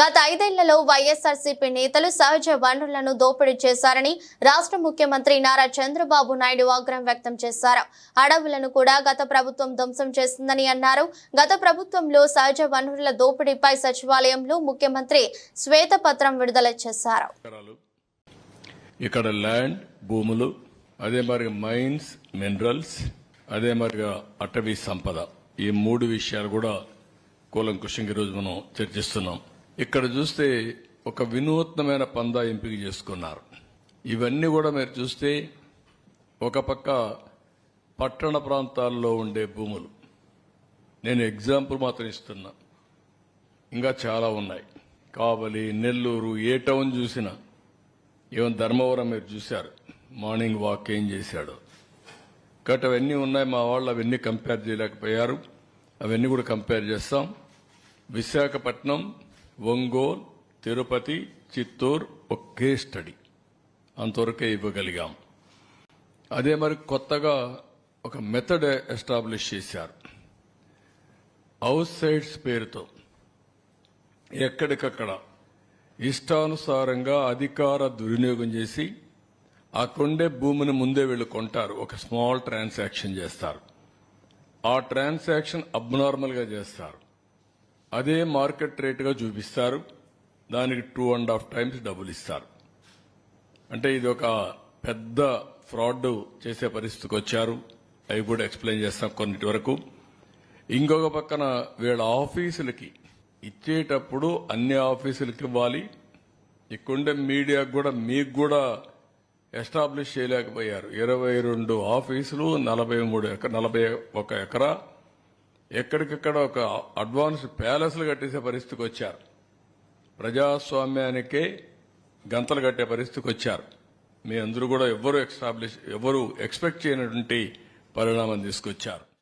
గత ఐదేళ్ళలో వైఎస్ఆర్సీపీ నేతలు సహజ వనరులను దోపిడీ చేశారని రాష్ట్ర ముఖ్యమంత్రి నారా చంద్రబాబు నాయుడు ఆగ్రహం వ్యక్తం చేశారు. అడవులను కూడా గత ప్రభుత్వం ధ్వంసం చేసిందని అన్నారు. గత ప్రభుత్వంలో సహజ వనరుల దోపిడీపై సచివాలయంలో ముఖ్యమంత్రి శ్వేతపత్రం విడుదల చేశారు. ఇక్కడ ల్యాండ్ భూములు అదే మరి మైన్స్ మినరల్స్ అదే మరిగా అటవీ సంపద ఈ మూడు విషయాలు కూడా కూలంకుషంగా ఈరోజు మనం చర్చిస్తున్నాం. ఇక్కడ చూస్తే ఒక వినూత్నమైన పందా ఎంపిక చేసుకున్నారు. ఇవన్నీ కూడా మీరు చూస్తే ఒక పక్క పట్టణ ప్రాంతాల్లో ఉండే భూములు. నేను ఎగ్జాంపుల్ మాత్రం ఇస్తున్నా. ఇంకా చాలా ఉన్నాయి. కావలి నెల్లూరు ఏ టౌన్ చూసినా. ఈవెన్ ధర్మవరం మీరు చూశారు. మార్నింగ్ వాక్ ఏం చేశాడు. కాబట్టి అవన్నీ ఉన్నాయి. మా వాళ్ళు అవన్నీ కంపేర్ చేయలేకపోయారు. అవన్నీ కూడా కంపేర్ చేస్తాం. విశాఖపట్నం ఒంగోల్ తిరుపతి చిత్తూరు ఒకే స్టడీ. అంతవరకే ఇవ్వగలిగాం. అదే మరి కొత్తగా ఒక మెథడ్ ఎస్టాబ్లిష్ చేశారు. అవుట్ సైడ్స్ పేరుతో. ఎక్కడికక్కడ ఇష్టానుసారంగా అధికార దుర్వినియోగం చేసి ఆ కొండే భూమిని ముందే వీళ్ళు కొంటారు. ఒక స్మాల్ ట్రాన్సాక్షన్ చేస్తారు. ఆ ట్రాన్సాక్షన్ అబ్నార్మల్గా చేస్తారు. అదే మార్కెట్ రేటుగా చూపిస్తారు. దానికి టూ అండ్ హాఫ్ టైమ్స్ డబ్బులు ఇస్తారు. అంటే ఇది ఒక పెద్ద ఫ్రాడ్ చేసే పరిస్థితికి వచ్చారు. అవి కూడా ఎక్స్ప్లెయిన్ చేస్తాం కొన్నిటి వరకు. ఇంకొక పక్కన వీళ్ళ ఆఫీసులకి ఇచ్చేటప్పుడు అన్ని ఆఫీసులకి ఇవ్వాలి. ఇక్కడుండే మీడియాకు కూడా మీకు కూడా ఎస్టాబ్లిష్ చేయలేకపోయారు. ఇరవై రెండు ఆఫీసులు నలభై మూడు ఎకర నలభై ఒక ఎకరా ఎక్కడికక్కడ ఒక అడ్వాన్స్ ప్యాలెస్లు కట్టేసే పరిస్థితికి వచ్చారు. ప్రజాస్వామ్యానికే గంతలు కట్టే పరిస్థితికి వచ్చారు. మీ అందరూ కూడా ఎవరు ఎస్టాబ్లిష్ ఎవరు ఎక్స్పెక్ట్ చేయనటువంటి పరిణామం తీసుకొచ్చారు.